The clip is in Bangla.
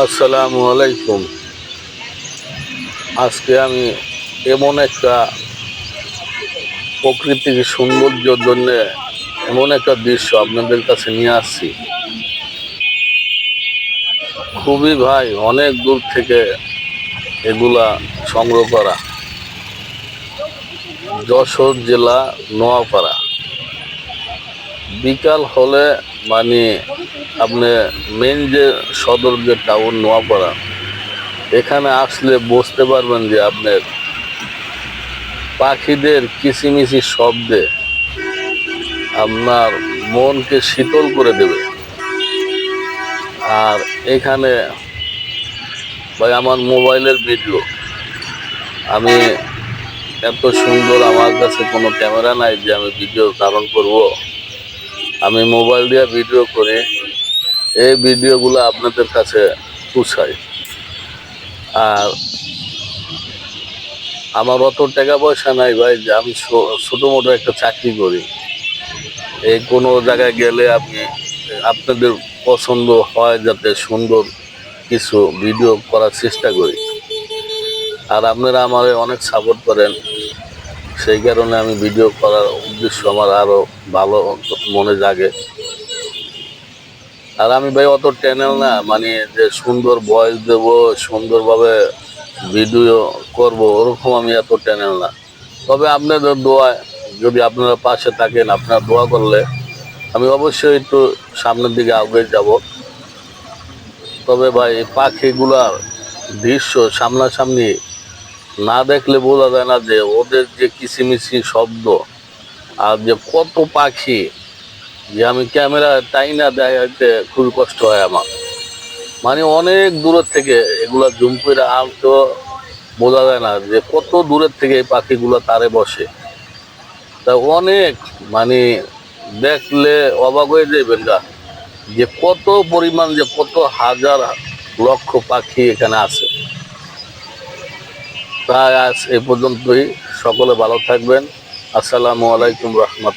আসসালামু আলাইকুম। আজকে আমি এমন একটা প্রকৃতির সৌন্দর্যের জন্য এমন একটা দৃশ্য আপনাদের কাছে নিয়ে আসছি। খুবই ভাই, অনেক দূর থেকে এগুলা সংগ্রহ করা। যশোর জেলা নোয়াপাড়া। বিকাল হলে মানে আপনি মেন যে সদর যে টাউন নোয়াপাড়া, এখানে আসলে বুঝতে পারবেন যে আপনার পাখিদের কিচিমিচি শব্দে আপনার মনকে শীতল করে দেবে। আর এখানে ভাই আমার মোবাইলের ভিডিও আমি এত সুন্দর আমার কাছে কোনো ক্যামেরা নাই যে আমি ভিডিও ধারণ করব। আমি মোবাইল দিয়ে ভিডিও করে। এই ভিডিওগুলো আপনাদের কাছে পৌঁছাই আর আমার অত টাকা পয়সা নাই ভাই, যে আমি ছোটো মোটো একটা চাকরি করি। এই কোনো জায়গায় গেলে আপনি আপনাদের পছন্দ হয় যাতে সুন্দর কিছু ভিডিও করার চেষ্টা করি। আর আপনারা আমার অনেক সাপোর্ট করেন। সেই কারণে আমি ভিডিও করার উদ্দেশ্য আমার আরও ভালো মনে জাগে। আর আমি ভাই অত চ্যানেল না মানে যে সুন্দর ভয়েস দেব, সুন্দরভাবে ভিডিও করব, ওরকম আমি এত চ্যানেল না। তবে আপনাদের দোয়ায়, যদি আপনারা পাশে থাকেন, আপনারা দোয়া করলে আমি অবশ্যই একটু সামনের দিকে আগে যাব। তবে ভাই, পাখিগুলার দৃশ্য সামনাসামনি না দেখলে বোঝা যায় না যে ওদের যে কিচিমিচি শব্দ আর যে কত পাখি যে আমি ক্যামেরা টাই না দেখাইতে খুবই কষ্ট হয় আমার। মানে অনেক দূরের থেকে এগুলা জুম করে আনতো, বোঝা যায় না যে কত দূরের থেকে এই পাখিগুলো তারে বসে। তা অনেক মানে দেখলে অবাক হয়ে যাবেন গা, যে কত পরিমাণ যে কত হাজার লক্ষ পাখি এখানে আছে। তাই আজ এ পর্যন্তই। সকলে ভালো থাকবেন। আসসালামু আলাইকুম রহমতুল্লাহ।